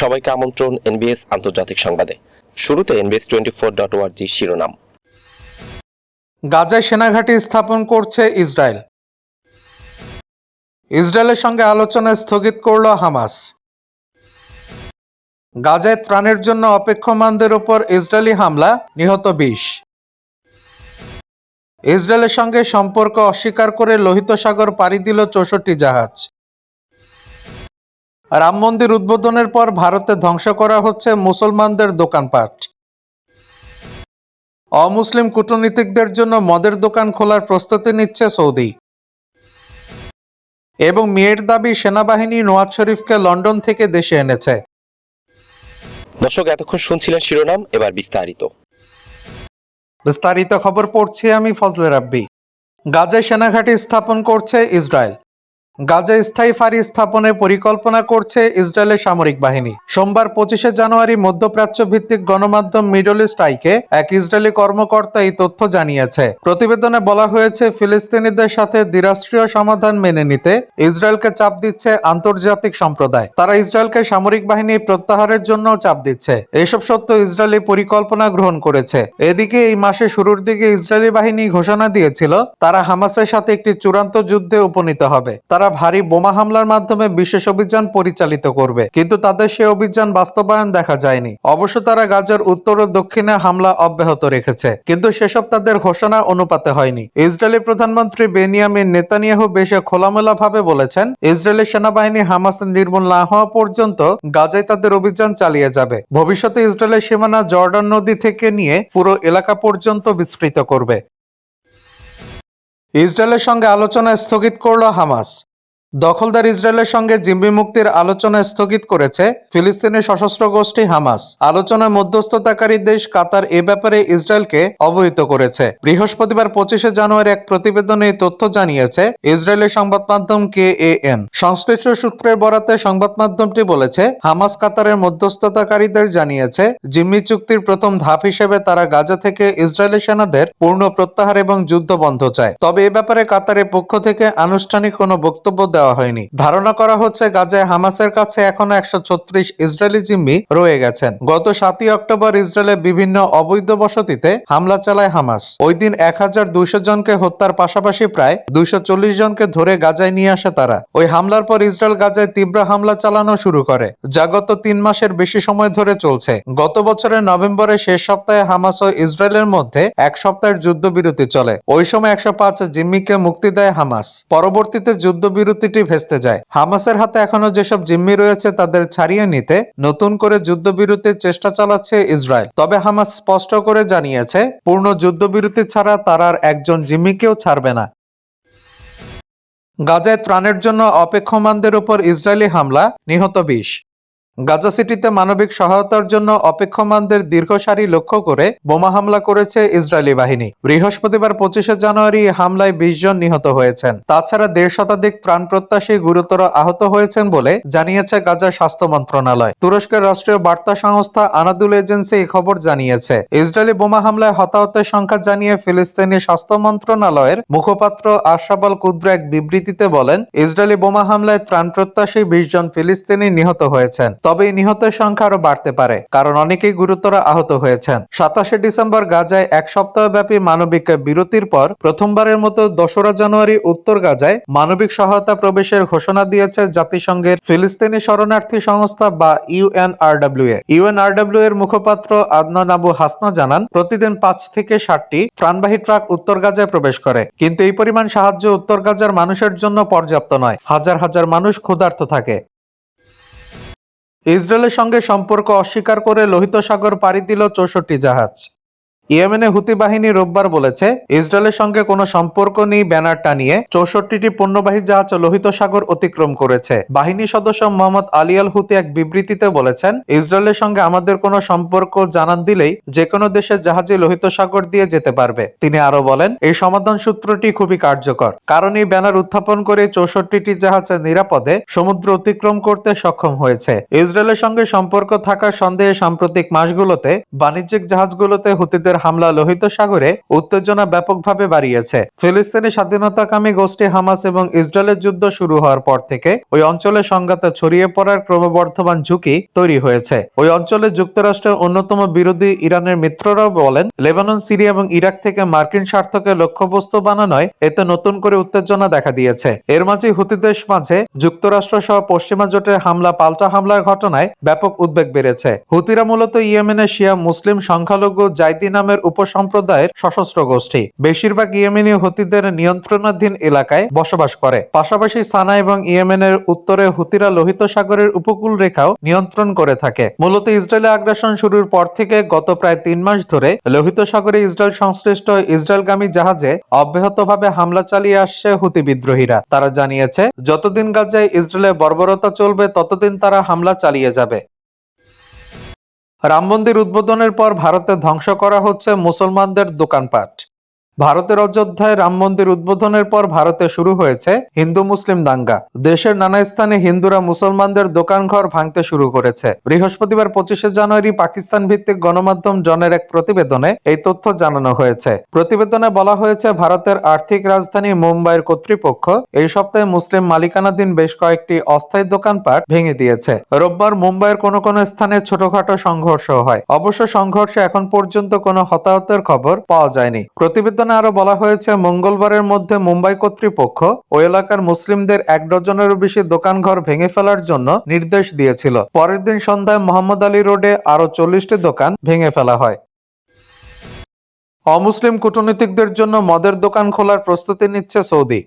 সবাইকে আমন্ত্রণ এনবিএস আন্তর্জাতিক সংবাদে। শুরুতে এনবিএস টোয়েন্টি ফোর ডট ওয়ার্জি শিরোনাম। গাজায় সেনাঘাঁটি স্থাপন করছে ইসরায়েল। ইসরায়েলের সঙ্গে আলোচনা স্থগিত করল হামাস। গাজায় ত্রাণের জন্য অপেক্ষমানদের উপর ইসরায়েলি হামলা, নিহত বিশ। ইসরায়েলের সঙ্গে সম্পর্ক অস্বীকার করে লোহিত সাগর পাড়ি দিল চৌষট্টি জাহাজ। রাম মন্দির উদ্বোধনের পর ভারতে ধ্বংস করা হচ্ছে মুসলমানদের দোকানপাট। অমুসলিম কূটনীতিকদের জন্য মদের দোকান খোলার প্রস্তুতি নিচ্ছে সৌদি। এবং মেয়ের দাবি সেনাবাহিনী নওয়াজ শরীফকে লন্ডন থেকে দেশে এনেছে। দর্শক এতক্ষণ শুনছিলেন শিরোনাম এবার বিস্তারিত। বিস্তারিত খবর পড়ছি আমি ফজলে রাব্বি। গাজায় সেনাঘাঁটি স্থাপন করছে ইসরায়েল। গাজায় স্থায়ী ফাঁড়ি স্থাপনের পরিকল্পনা করছে ইসরায়েলের সামরিক বাহিনী। সোমবার পঁচিশে জানুয়ারি মধ্যপ্রাচ্য ভিত্তিক গণমাধ্যম মিডল ইস্ট আইকে এক ইসরায়েলি কর্মকর্তা এই তথ্য জানিয়েছে। প্রতিবেদনে বলা হয়েছে, ফিলিস্তিনিদের সাথে দ্বিরাষ্ট্রীয় সমাধান মেনে নিতে ইসরায়েলকে চাপ দিচ্ছে আন্তর্জাতিক সম্প্রদায়। তারা ইসরায়েলকে সামরিক বাহিনী প্রত্যাহারের জন্য চাপ দিচ্ছে। এসব সত্ত্বেও ইসরায়েলি পরিকল্পনা গ্রহণ করেছে। এদিকে এই মাসে শুরুর দিকে ইসরায়েলি বাহিনী ঘোষণা দিয়েছিল, তারা হামাসের সাথে একটি চূড়ান্ত যুদ্ধে উপনীত হবে। তারা ভারী বোমা হামলার মাধ্যমে বিশেষ অভিযান পরিচালিত করবে। কিন্তু তাদের সে অভিযান বাস্তবায়ন দেখা যায়নি। অবশ্য তারা গাজার উত্তর ও দক্ষিণে হামলা অব্যাহত রেখেছে। কিন্তু সেসব তাদের ঘোষণা অনুপাতে হয়নি। ইসরায়েলি প্রধানমন্ত্রী বেনিয়ামিন নেতানিয়াহু বেশে খোলামেলা ভাবে বলেছেন, ইসরায়েলি সেনাবাহিনী হামাসের নির্মূল না হওয়া পর্যন্ত গাজায় তাদের অভিযান চালিয়ে যাবে। ভবিষ্যতে ইসরায়েলের সীমানা জর্ডান নদী থেকে নিয়ে পুরো এলাকা পর্যন্ত বিস্তৃত করবে। ইসরায়েলের সঙ্গে আলোচনা স্থগিত করল হামাস। দখলদার ইসরায়েলের সঙ্গে জিম্মি মুক্তির আলোচনা স্থগিত করেছে ফিলিস্তিনের সশস্ত্র গোষ্ঠী হামাস। আলোচনায় মধ্যস্থতাকারী দেশ কাতার এ ব্যাপারে ইসরায়েলকে অবহিত করেছে। বৃহস্পতিবার পঁচিশে জানুয়ারি এক প্রতিবেদনে তথ্য জানিয়েছে ইসরায়েলের সংবাদ মাধ্যম কে এ এন সংশ্লিষ্ট সূত্রের বরাতে সংবাদ মাধ্যমটি বলেছে, হামাস কাতারের মধ্যস্থতাকারীদের জানিয়েছে, জিম্মি চুক্তির প্রথম ধাপ হিসেবে তারা গাজা থেকে ইসরায়েলি সেনাদের পূর্ণ প্রত্যাহার এবং যুদ্ধ বন্ধ চায়। তবে এ ব্যাপারে কাতারের পক্ষ থেকে আনুষ্ঠানিক কোনো বক্তব্য দেওয়া হয়নি। ধারণা করা হচ্ছে গাজায় হামাসের কাছে এখনও একশো ছত্রিশ ইসরায়েলি জিম্মি রয়ে গেছেন। গত সাতই অক্টোবর ইসরায়েলের বিভিন্ন অবৈধ বসতিতে হামলা চালায় হামাস। ওই দিন এক হাজার দুইশো জনকে হত্যার পাশাপাশি প্রায় দুইশো চল্লিশ জনকে ধরে গাজায় নিয়ে আসে তারা। ওই হামলার পর ইসরায়েল গাজায় তীব্র হামলা চালানো শুরু করে, যা গত তিন মাসের বেশি সময় ধরে চলছে। গত বছরের নভেম্বরের শেষ সপ্তাহে হামাস ও ইসরায়েলের মধ্যে এক সপ্তাহের যুদ্ধবিরতি চলে। ওই সময় একশো পাঁচ জিম্মিকে মুক্তি দেয় হামাস। পরবর্তীতে যুদ্ধবিরতিটি ভেস্তে যায়। হামাসের হাতে এখনও যেসব জিম্মি রয়েছে তাদের ছাড়িয়ে নিতে নতুন করে যুদ্ধবিরতির চেষ্টা চালাচ্ছে ইসরায়েল। তবে হামাস স্পষ্ট করে জানিয়েছে, পূর্ণ যুদ্ধবিরতি ছাড়া তার আর একজন জিম্মিকেও ছাড়বে না। গাজায় ত্রাণের জন্য অপেক্ষমানদের উপর ইসরায়েলি হামলা, নিহত বিশ। গাজা সিটিতে মানবিক সহায়তার জন্য অপেক্ষমানদের দীর্ঘ সারি লক্ষ্য করে বোমা হামলা করেছে ইসরায়েলি বাহিনী। বৃহস্পতিবার পঁচিশে জানুয়ারি হামলায় বিশ জন নিহত হয়েছেন। তাছাড়া দেড় শতাধিক প্রাণ প্রত্যাশী গুরুতর আহত হয়েছেন বলে জানিয়েছে গাজা স্বাস্থ্য মন্ত্রণালয়। তুরস্কের রাষ্ট্রীয় বার্তা সংস্থা আনাদুল এজেন্সি এই খবর জানিয়েছে। ইসরায়েলি বোমা হামলায় হতাহতের সংখ্যা জানিয়ে ফিলিস্তিনি স্বাস্থ্য মন্ত্রণালয়ের মুখপাত্র আশরাফ আল কুদ্র এক বিবৃতিতে বলেন, ইসরায়েলি বোমা হামলায় ত্রাণ প্রত্যাশী বিশ জন ফিলিস্তিনি নিহত হয়েছেন। তবে নিহতের সংখ্যা আরও বাড়তে পারে, কারণ অনেকেই গুরুতর আহত হয়েছেন। সাতাশে ডিসেম্বর গাজায় এক সপ্তাহব্যাপী মানবিক বিরতির পর প্রথমবারের মতো দোসরা জানুয়ারি উত্তর গাজায় মানবিক সহায়তা প্রবেশের ঘোষণা দিয়েছে জাতিসংঘের ফিলিস্তিনি শরণার্থী সংস্থা বা ইউএনআরডব্লিউ এ। ইউএনআরডব্লিউ এর মুখপাত্র আদনান আবু হাসনা জানান, প্রতিদিন পাঁচ থেকে ষাটটি ত্রাণবাহী ট্রাক উত্তর গাজায় প্রবেশ করে। কিন্তু এই পরিমাণ সাহায্য উত্তর গাজার মানুষের জন্য পর্যাপ্ত নয়। হাজার হাজার মানুষ ক্ষুধার্ত থাকে। ইসরায়েলের সঙ্গে সম্পর্ক অস্বীকার করে লোহিত সাগর পাড়ি দিল চৌষট্টি জাহাজ। ইয়েমেনে হুতি বাহিনী রোববার বলেছে, ইসরায়েলের সঙ্গে কোনো সম্পর্ক নেই ব্যানার টানিয়ে, চৌষট্টিটি পণ্যবাহী জাহাজ লোহিত সাগর অতিক্রম করেছে। বাহিনী সদস্য মোহাম্মদ আলিয়াল হুতি এক বিবৃতিতে বলেছেন, ইসরায়েলের সঙ্গে আমাদের কোনো সম্পর্ক জানান দিলেই যে কোনো দেশের জাহাজে লোহিত সাগর দিয়ে যেতে পারবে। তিনি আরও বলেন, এই সমাধান সূত্রটি খুবই কার্যকর, কারণ এই ব্যানার উত্থাপন করে চৌষট্টিটি জাহাজ নিরাপদে সমুদ্র অতিক্রম করতে সক্ষম হয়েছে। ইসরায়েলের সঙ্গে সম্পর্ক থাকার সন্দেহে সাম্প্রতিক মাসগুলোতে বাণিজ্যিক জাহাজগুলোতে হুতিদের ইসরায়েলের হামলা লোহিত সাগরে উত্তেজনা ব্যাপকভাবে বাড়িয়েছে। ফিলিস্তিনি স্বাধীনতাকামী গোষ্ঠী হামাস এবং ইসরায়েলের যুদ্ধ শুরু হওয়ার পর থেকে ওই অঞ্চলে সংঘাতে ছড়িয়ে পড়ার ক্রমবর্ধমান ঝুঁকি তৈরি হয়েছে। ওই অঞ্চলে যুক্তরাষ্ট্রের অন্যতম বিরোধী ইরানের মিত্ররাও বলেন, লেবানন, সিরিয়া এবং ইরাক থেকে মার্কিন স্বার্থকে লক্ষ্যবস্তু বানানোয় এতে নতুন করে উত্তেজনা দেখা দিয়েছে। এর মাঝে হুতিদের মাঝে যুক্তরাষ্ট্র সহ পশ্চিমা জোটের হামলা, পাল্টা হামলার ঘটনায় ব্যাপক উদ্বেগ বেড়েছে। হুতিরা মূলত ইয়েমেনের শিয়া মুসলিম সংখ্যালঘু জাইদি নামের উপসম্প্রদায়ের সশস্ত্র গোষ্ঠী। বেশিরভাগ ইয়েমেনি হুতিদের নিয়ন্ত্রণাধীন এলাকায় বসবাস করে। পাশাপাশি সানা এবং ইয়েমেনের উত্তরে হুতিরা লোহিত সাগরের উপকূল রেখাও নিয়ন্ত্রণ করে থাকে। মূলত ইসরায়েলের আগ্রাসন শুরুর পর থেকে গত প্রায় তিন মাস ধরে লোহিত সাগরে ইসরায়েল সংশ্লিষ্ট ইসরায়েলগামী জাহাজে অব্যাহতভাবে হামলা চালিয়ে আসছে হুতি বিদ্রোহীরা। তারা জানিয়েছে, যতদিন গাজায় ইসরায়েলের বর্বরতা চলবে, ততদিন তারা হামলা চালিয়ে যাবে। রাম মন্দির উদ্বোধনের পর ভারতে ধ্বংস করা হচ্ছে মুসলমানদের দোকানপাট। ভারতের অযোধ্যায় রাম মন্দির উদ্বোধনের পর ভারতে শুরু হয়েছে হিন্দু মুসলিম দাঙ্গা। দেশের নানা স্থানে হিন্দুরা মুসলমানদের দোকানঘর ভাঙতে শুরু করেছে। বৃহস্পতিবার পঁচিশে জানুয়ারি পাকিস্তান ভিত্তিক গণমাধ্যম জনের এক প্রতিবেদনে এই তথ্য জানানো হয়েছে। প্রতিবেদনে বলা হয়েছে, ভারতের আর্থিক রাজধানী মুম্বাইয়ের কর্তৃপক্ষ এই সপ্তাহে মুসলিম মালিকানাধীন বেশ কয়েকটি অস্থায়ী দোকানপাট ভেঙে দিয়েছে। রোববার মুম্বাইয়ের কোনো কোনো স্থানে ছোটখাটো সংঘর্ষ হয়। অবশ্য সংঘর্ষে এখন পর্যন্ত কোনো হতাহতের খবর পাওয়া যায়নি। প্রতিবেদনে আরও বলা হয়েছে, মঙ্গলবারের মধ্যে মুম্বাই কর্তৃপক্ষ ও এলাকার মুসলিমদের এক ডজনেরও বেশি দোকানঘর ভেঙে ফেলার জন্য নির্দেশ দিয়েছিল। পরের দিন সন্ধ্যায় মোহাম্মদ আলী রোডে আরও চল্লিশটি দোকান ভেঙে ফেলা হয়। অমুসলিম কূটনীতিকদের জন্য মদের দোকান খোলার প্রস্তুতি নিচ্ছে সৌদি।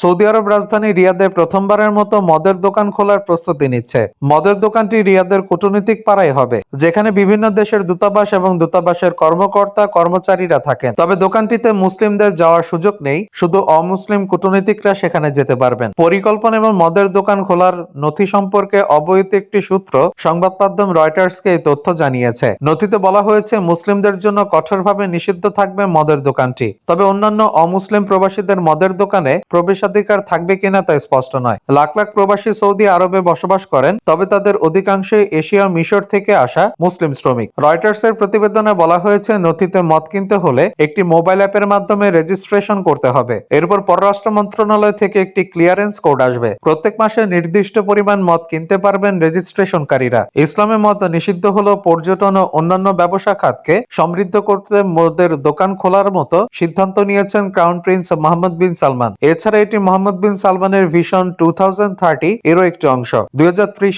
সৌদি আরব রাজধানী রিয়াদে প্রথমবারের মতো মদের দোকান খোলার প্রস্তুতি নিচ্ছে। মদের দোকানটি রিয়াদের কূটনীতিক পাড়ায় হবে, যেখানে বিভিন্ন দেশের দূতাবাস এবং দূতাবাসের কর্মকর্তা, কর্মচারীরা থাকেন। তবে দোকানটিতে মুসলিমদের যাওয়ার সুযোগ নেই, শুধু অমুসলিম কূটনীতিকরা সেখানে যেতে পারবেন। পরিকল্পনা এবং মদের দোকান খোলার নথি সম্পর্কে অবহিত একটি সূত্র সংবাদ মাধ্যম রয়টার্সকে এই তথ্য জানিয়েছে। নথিতে বলা হয়েছে, মুসলিমদের জন্য কঠোরভাবে নিষিদ্ধ থাকবে মদের দোকানটি। তবে অন্যান্য অমুসলিম প্রবাসীদের মদের দোকানে প্রবেশাধিকার থাকবে কিনা তা স্পষ্ট নয়। লাখ লাখ প্রবাসী সৌদি আরবে বসবাস করেন, তবে তাদের অধিকাংশই এশিয়া মিশর থেকে আসা মুসলিম শ্রমিক। রয়টার্সের প্রতিবেদনে বলা হয়েছে, নথিতে মদ কিনতে হলে একটি মোবাইল অ্যাপের মাধ্যমে রেজিস্ট্রেশন করতে হবে। এরপর পররাষ্ট্র মন্ত্রণালয় থেকে একটি ক্লিয়ারেন্স কোড আসবে। প্রত্যেক মাসে নির্দিষ্ট পরিমাণ মদ কিনতে পারবেন রেজিস্ট্রেশনকারীরা। ইসলামে মত নিষিদ্ধ হলো পর্যটন ও অন্যান্য ব্যবসা খাতকে সমৃদ্ধ করতে মদের দোকান খোলার মতো সিদ্ধান্ত নিয়েছেন crown prince Mohammad bin Salman. এছাড়া এটি মোহাম্মদ বিন সালমানের ভিশন টু এরও একটি অংশ। দুই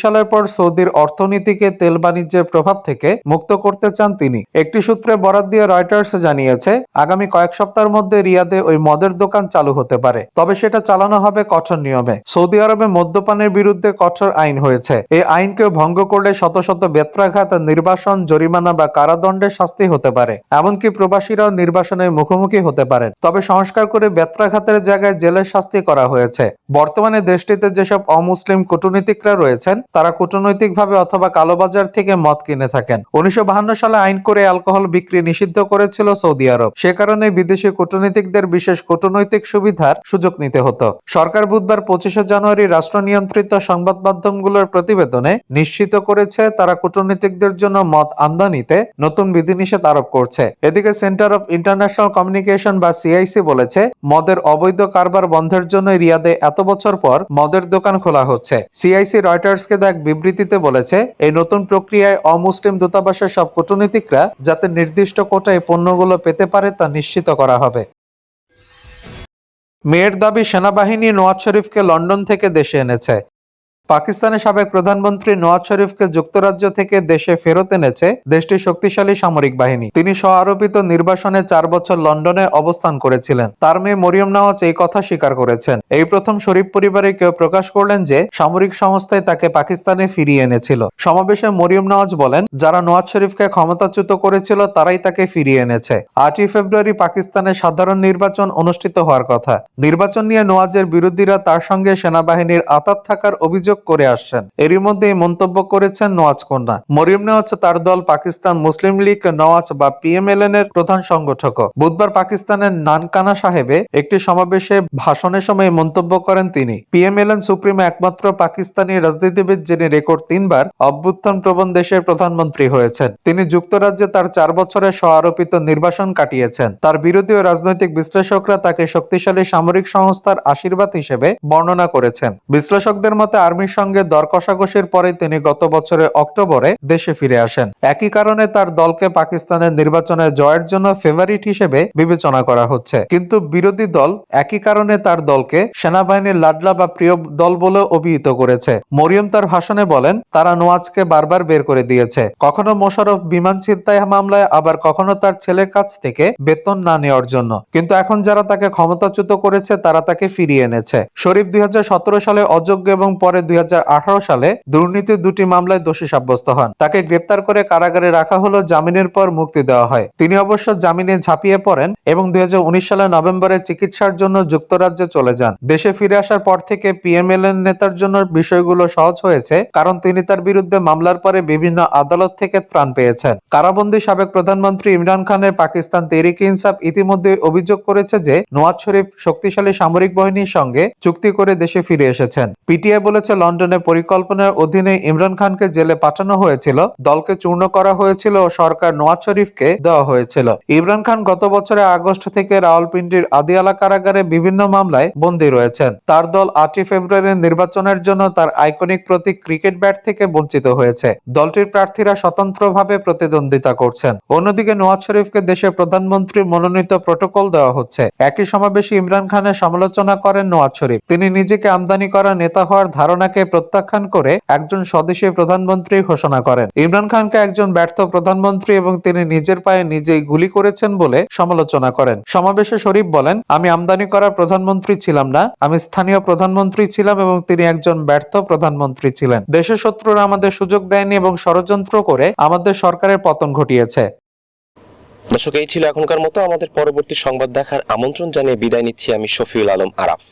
সালের পর সৌদির অর্থনীতিকে তেল বাণিজ্যের প্রভাব থেকে মুক্ত করতে চান তিনি। একটি সূত্রে বরাত দিয়ে রয়টার্স জানিয়েছে, আগামী কয়েক সপ্তাহের মধ্যে রিয়াদে ওই মদের দোকান চালু হতে পারে, তবে সেটা চালানো হবে কঠোর নিয়মে। সৌদি আরবে মদ্যপানের বিরুদ্ধে কঠোর আইন হয়েছে। এই আইনকে ভঙ্গ করলে শত শত বেত্রাঘাত নির্বাসন, জরিমানা বা কারাদণ্ডের শাস্তি হতে পারে। এমনকি প্রবাসীরাও নির্বাসনের মুখোমুখি হতে পারেন। তবে সংস্কার করে বেত্রাঘাতের জায়গায় জেলের শাস্তি করা হয়েছে। বর্তমানে দেশটিতে যেসব অমুসলিম কূটনীতিকরা রয়েছেন, তারা কূটনৈতিকভাবে অথবা কালোবাজার থেকে মদ কিনে থাকেন। উনিশশো সালে আইন করে অ্যালকোহল বিক্রি নিষিদ্ধ করেছিল সৌদি আরব। সে কারণে বিদেশি কূটনীতিকদের বিশেষ কূটনৈতিক সুবিধার সুযোগ নিতে হতো। সরকার বুধবার পঁচিশে জানুয়ারি রাষ্ট্র নিয়ন্ত্রিত সংবাদ মাধ্যমগুলোর প্রতিবেদনে নিশ্চিত করেছে, তারা কূটনীতিকদের জন্য মদ আমদানিতে নতুন বিধিনিষেধ আরোপ করছে। এদিকে সেন্টার অফ ইন্টারন্যাশনাল কমিউনিকেশন বা সিআইসি বলেছে, মদের অবৈধ কারবার বন্ধের জন্য রিয়াদে এত বছর পর মদের দোকান খোলা হচ্ছে। সিআইসি রয়টার্সকে এক বিবৃতিতে বলেছে, এই নতুন প্রক্রিয়ায় অমুসলিম দূতাবাসের সব কূটনীতিকরা যাতে নির্দিষ্ট কোটায় পণ্যগুলো পেতে পারে তা নিশ্চিত করা হবে। মেয়ের দাবি সেনাবাহিনী নওয়াজ শরীফকে লন্ডন থেকে দেশে এনেছে। পাকিস্তানের সাবেক প্রধানমন্ত্রী নওয়াজ শরীফকে যুক্তরাজ্য থেকে দেশে ফেরত এনেছে দেশটির শক্তিশালী সামরিক বাহিনী। তিনি স্ব আরোপিত নির্বাসনে চার বছর লন্ডনে অবস্থান করেছিলেন। তার মেয়ে মরিয়ম নওয়াজ এই কথা স্বীকার করেছেন। এই প্রথম শরীফ পরিবারে কেউ প্রকাশ করলেন যে, সামরিক সংস্থায় তাকে পাকিস্তানে ফিরিয়ে এনেছিল। সমাবেশে মরিয়ম নওয়াজ বলেন, যারা নওয়াজ শরীফকে ক্ষমতাচ্যুত করেছিল, তারাই তাকে ফিরিয়ে এনেছে। আটই ফেব্রুয়ারি পাকিস্তানে সাধারণ নির্বাচন অনুষ্ঠিত হওয়ার কথা। নির্বাচন নিয়ে নওয়াজের বিরোধীরা তার সঙ্গে সেনাবাহিনীর আতাত থাকার অভিযোগ অভিযোগ করে আসছেন। এরই মধ্যে এই মন্তব্য করেছেন নওয়াজ কন্যা। মরিয়ম নওয়াজ, তার দল পাকিস্তান মুসলিম লীগ, নওয়াজ বা পিএমএলএন এর প্রধান সংগঠক। বুধবার পাকিস্তানের নানকানা সাহেবে একটি সমাবেশে ভাষণের সময় মন্তব্য করেন তিনি। পিএমএলএন সুপ্রিমো একমাত্র পাকিস্তানি রাজনীতিবিদ যিনি রেকর্ড তিনবার অভ্যুত্থান প্রবণ দেশের প্রধানমন্ত্রী হয়েছেন। তিনি যুক্তরাজ্যে তার চার বছরের স্ব-আরোপিত নির্বাসন কাটিয়েছেন। তার বিরোধী রাজনৈতিক বিশ্লেষকরা তাকে শক্তিশালী সামরিক সংস্থার আশীর্বাদ হিসেবে বর্ণনা করেছেন। বিশ্লেষকদের মতে আর্মির সঙ্গে দর কষাকষির পরে তিনি গত বছরের অক্টোবরে দেশে ফিরে আসেন। একই কারণে তার দলকে পাকিস্তানের নির্বাচনে জয়ের জন্য ফেভারিট হিসেবে বিবেচনা করা হচ্ছে। কিন্তু বিরোধী দল একই কারণে তার দলকে সেনাবাহিনীর লাডলা বা প্রিয় দল বলে অভিহিত করেছে। মরিয়ম তার ভাষণে বলেন, তারা নোয়াজকে বারবার বের করে দিয়েছে। কখনো মোশারফ বিমান ছিনতাই মামলায়, আবার কখনো তার ছেলের কাছ থেকে বেতন না নেওয়ার জন্য। কিন্তু এখন যারা তাকে ক্ষমতাচ্যুত করেছে, তারা তাকে ফিরিয়ে এনেছে। শরীফ দুই হাজার সতেরো সালে অযোগ্য এবং পরে দুই সালে দুর্নীতির দুটি মামলায় দোষী সাব্যস্ত হন। তাকে গ্রেপ্তার করে কারাগারে রাখা হলো জামিনের পর মুক্তি দেওয়া হয়। তিনি অবশ্য জামিনে ঝাঁপিয়ে পড়েন এবং দুই সালের নভেম্বরে চিকিৎসার জন্য যুক্তরাজ্যে চলে যান। দেশে ফিরে আসার পর থেকে পিএমএলএন নেতার জন্য বিষয়গুলো সহজ হয়েছে, কারণ তিনি তার বিরুদ্ধে মামলার পরে বিভিন্ন আদালত থেকে ত্রাণ পেয়েছেন। কারাবন্দী সাবেক প্রধানমন্ত্রী ইমরান খানের পাকিস্তান তেহরিক ইনসাফ ইতিমধ্যে অভিযোগ করেছে যে নওয়াজ শরীফ শক্তিশালী সামরিক বাহিনীর সঙ্গে চুক্তি করে দেশে ফিরে এসেছেন। পিটিআই বলেছে লন্ডনে পরিকল্পনার অধীনে ইমরান খানকে জেলে পাঠানো হয়েছিল। দলকে চূর্ণ করা হয়েছিল ও সরকার নওয়াজ শরীফকে দেওয়া হয়েছিল। ইমরান খান গত বছরের আগস্ট থেকে রাওয়ালপিন্ডির আদিয়ালা কারাগারে বিভিন্ন মামলায় বন্দী রয়েছেন। তার দল আটই ফেব্রুয়ারির নির্বাচনের জন্য তার আইকনিক প্রতীক ক্রিকেট ব্যাট থেকে বঞ্চিত হয়েছে। দলটির প্রার্থীরা স্বতন্ত্রভাবে প্রতিদ্বন্দ্বিতা করছেন। অন্যদিকে নওয়াজ শরীফকে দেশের প্রধানমন্ত্রী মনোনীত প্রোটোকল দেওয়া হচ্ছে। একই সমাবেশে ইমরান খানের সমালোচনা করেন নওয়াজ শরীফ। তিনি নিজেকে আমদানি করা নেতা হওয়ার ধারণাকে প্রত্যাখ্যান করে একজন স্বদেশী প্রধানমন্ত্রী ঘোষণা করেন। ইমরান খানকে একজন ব্যর্থ প্রধানমন্ত্রী এবং তিনি নিজের পায়ে নিজেই গুলি করেছেন বলে সমালোচনা করেন। সমাবেশে শরীফ বলেন, আমি আমদানি করা প্রধানমন্ত্রী ছিলাম না, আমি স্থানীয় প্রধানমন্ত্রী ছিলাম এবং তিনি একজন ব্যর্থ প্রধানমন্ত্রী ছিলেন। দেশের শত্রুরা আমাদের সুযোগ দেয়নি এবং ষড়যন্ত্র করে আমাদের সরকারের পতন ঘটিয়েছে। দর্শক, এই ছিল এখনকার মতো। আমাদের পরবর্তী সংবাদ দেখার আমন্ত্রণ জানিয়ে বিদায় নিচ্ছি আমি শফিউল আলম আরাফ।